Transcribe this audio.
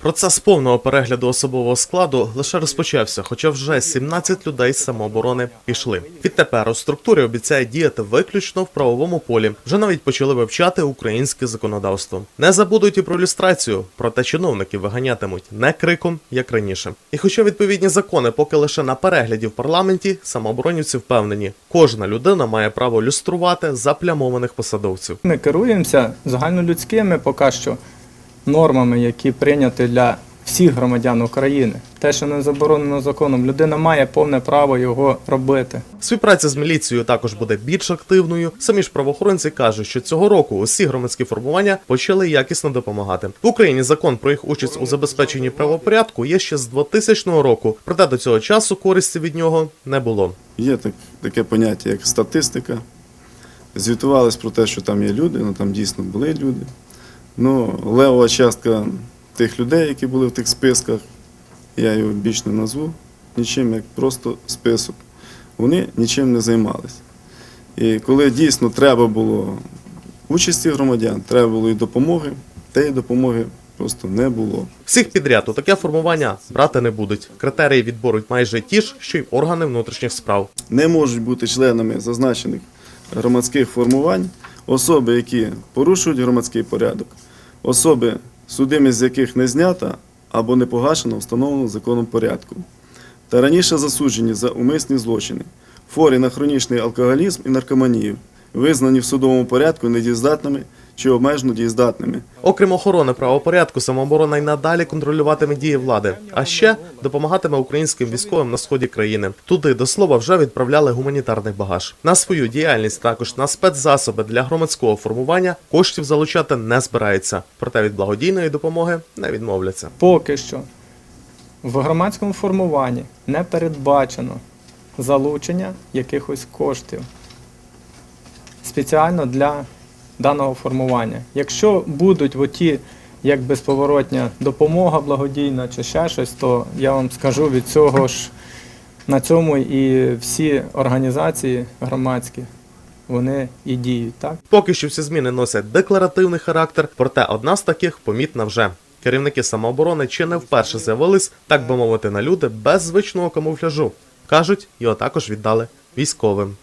Процес повного перегляду особового складу лише розпочався, хоча вже 17 людей з самооборони пішли. Відтепер у структурі обіцяє діяти виключно в правовому полі. Вже навіть почали вивчати українське законодавство. Не забудуть і про люстрацію, проте чиновники виганятимуть не криком, як раніше. І хоча відповідні закони поки лише на перегляді в парламенті, самооборонівці впевнені, кожна людина має право люструвати заплямованих посадовців. Ми керуємося загальнолюдськими поки що нормами, які прийняті для всіх громадян України. Те, що не заборонено законом, людина має повне право його робити. Співпраця з міліцією також буде більш активною. Самі ж правоохоронці кажуть, що цього року усі громадські формування почали якісно допомагати. В Україні закон про їх участь у забезпеченні правопорядку є ще з 2000 року, проте до цього часу користі від нього не було. Є так, таке поняття, як статистика. Звітувались про те, що там є люди, ну там дійсно були люди. Ну, левова частка тих людей, які були в тих списках, я його більш не назву нічим, як просто список. Вони нічим не займалися. І коли дійсно треба було участі громадян, треба було і допомоги, тієї допомоги просто не було. Всіх підряд у таке формування брати не будуть. Критерії відборуть майже ті ж, що й органи внутрішніх справ. не можуть бути членами зазначених громадських формувань особи, які порушують громадський порядок, особи, судимість з яких не знята або не погашена встановленому законом порядку, та раніше засуджені за умисні злочини, форі на хронічний алкоголізм і наркоманію, визнані в судовому порядку недієздатними чи обмежено дієздатними, Окрім охорони правопорядку, самооборона й надалі контролюватиме дії влади, а ще допомагатиме українським військовим на сході країни. Туди до слова вже відправляли гуманітарний багаж. На свою діяльність також на спецзасоби для громадського формування коштів залучати не збирається. Проте від благодійної допомоги не відмовляться. Поки що в громадському формуванні не передбачено залучення якихось коштів спеціально для даного формування. Якщо будуть в оті як безповоротня допомога благодійна чи ще щось, то я вам скажу від цього ж на цьому і всі організації громадські вони і діють, так? Поки що всі зміни носять декларативний характер, проте одна з таких помітна вже. Керівники самооборони чи не вперше з'явились, так би мовити, на люди без звичного камуфляжу. Кажуть, його також віддали військовим.